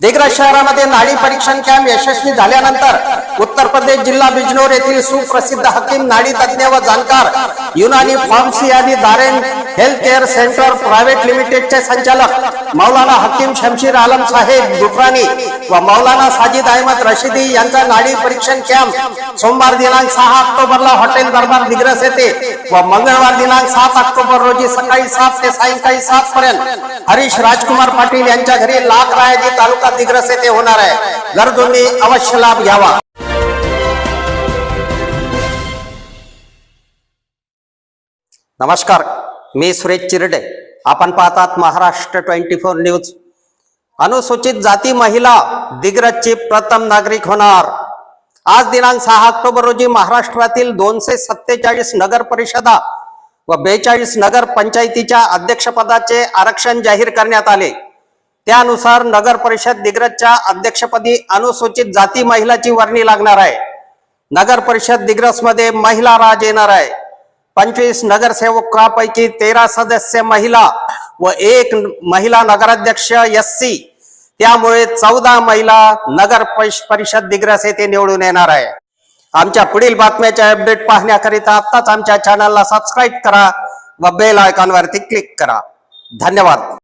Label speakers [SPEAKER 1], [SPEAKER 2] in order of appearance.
[SPEAKER 1] दिग्रज शहरामध्ये नाडी परीक्षण कॅम्प यशस्वी झाल्यानंतर उत्तर प्रदेश जिल्हा बिजनोर येथील सुप्रसिद्ध हकीम नाडी तज्ज्ञ व जाणकार युनानी फार्मसी आणि दारेन हेल्थ केअर सेंटर प्रायव्हेट लिमिटेडचे संचालक मौलाना हकीम शमशीर आलम साहेब गुफरानी व मौलाना साजिद अहमद रशिदी यांचा नाडी परीक्षण कॅम्प सोमवार दिनांक सहा ऑक्टोबरला हॉटेल दरबार दिग्रस येथे व मंगळवार दिनांक सात ऑक्टोबर रोजी सकाळी सात ते सायंकाळी सात पर्यंत हरीश राजकुमार पाटील यांच्या घरी लाख रायाजी तालुका दिग्रस येथे होणार आहे. गरजूंनी अवश्य लाभ घ्यावा. नमस्कार. मी सुरेश चिरडे. आपण पाहतात महाराष्ट्र ट्वेंटी फोर न्यूज. अनुसूचित जाती महिला दिग्रजची प्रथम नागरिक होणार. आज दिनांक सहा ऑक्टोबर रोजी महाराष्ट्रातील दोनशे सत्तेचाळीस नगर परिषदा व बेचाळीस नगर पंचायतीच्या अध्यक्षपदाचे आरक्षण जाहीर करण्यात आले. त्यानुसार नगर परिषद दिग्रजच्या अध्यक्षपदी अनुसूचित जाती महिलाची वर्णी लागणार आहे. नगर परिषद दिग्रसमध्ये महिला राज येणार आहे. पंचवीस नगरसेवकापैकी तेरा सदस्य महिला व एक महिला नगराध्यक्ष एस सी. त्यामुळे चौदा महिला नगर परिष- परिषद दिग्रस येथे निवडून येणार आहे. आमच्या पुढील बातम्याच्या अपडेट पाहण्याकरिता आत्ताच आमच्या चॅनलला सबस्क्राईब करा व बेल आयकॉनवरती क्लिक करा. धन्यवाद.